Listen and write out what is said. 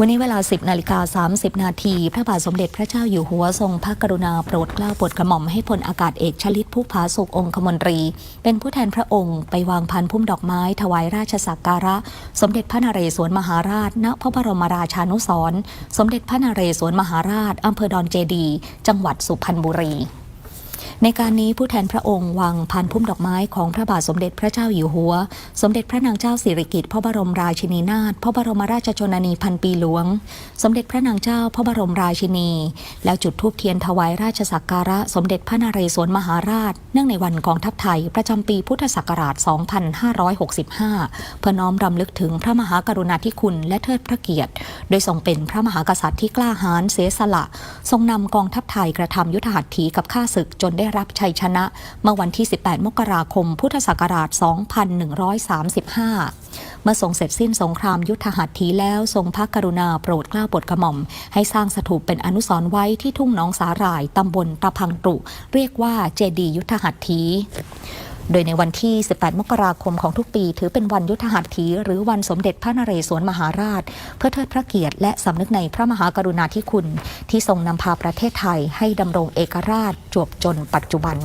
วันนี้เวลา 10 นาฬิกา 30 นาที พระบาทสมเด็จพระเจ้าอยู่หัวทรงพระกรุณาโปรดเกล้าโปรดกระหม่อมให้พลอากาศเอกชลิตผู้ผาสุกองคมนตรี เป็นผู้แทนพระองค์ไปวางพันพุ่มดอกไม้ถวายราชสักการะ สมเด็จพระนเรศวรมหาราช ณ พระบรมราชานุสรณ์สมเด็จพระนเรศวรมหาราชอำเภอดอนเจดี จังหวัดสุพรรณบุรี ในการนี้ผู้แทนพระองค์วางพันพุ่มดอกไม้ของพระบาทสมเด็จพระเจ้าอยู่หัว สมเด็จพระนางเจ้าสิริกิติ์พระบรมราชินีนาถพระบรมราชชนนีพันปีหลวง สมเด็จพระนางเจ้าพระบรมราชินี แล้วจุดธูปเทียนถวายราชสักการะ สมเด็จพระนเรศวรมหาราช เนื่องในวันกองทัพไทยประจำปีพุทธศักราช 2565 เพื่อน้อมรำลึกถึงพระมหากรุณาธิคุณและเทิดพระเกียรติ โดยทรงเป็นพระมหากษัตริย์ที่กล้าหาญเสียสละ ทรงนำกองทัพไทยกระทำยุทธหัตถีกับข้าศึกจนได้รับชัยชนะ เมื่อวันที่ 18 มกราคม พุทธศักราช 2135 เมื่อทรงเสร็จสิ้นสงครามยุทธหัตถีแล้วทรงพระกรุณาโปรดเกล้าโปรดกระหม่อม ให้สร้างสถูปเป็นอนุสรณ์ไว้ที่ทุ่งหนองสาหร่ายตำบลตะพังตรุเรียกว่าเจดียุทธหัตถี โดยในวันที่ 18 มกราคมของทุกปี ถือเป็นวันยุทธหัตถีหรือวันสมเด็จพระนเรศวรมหาราช เพื่อเทิดพระเกียรติและสำนึกในพระมหากรุณาธิคุณ ที่ทรงนำพาประเทศไทยให้ดำรงเอกราชจวบจนปัจจุบัน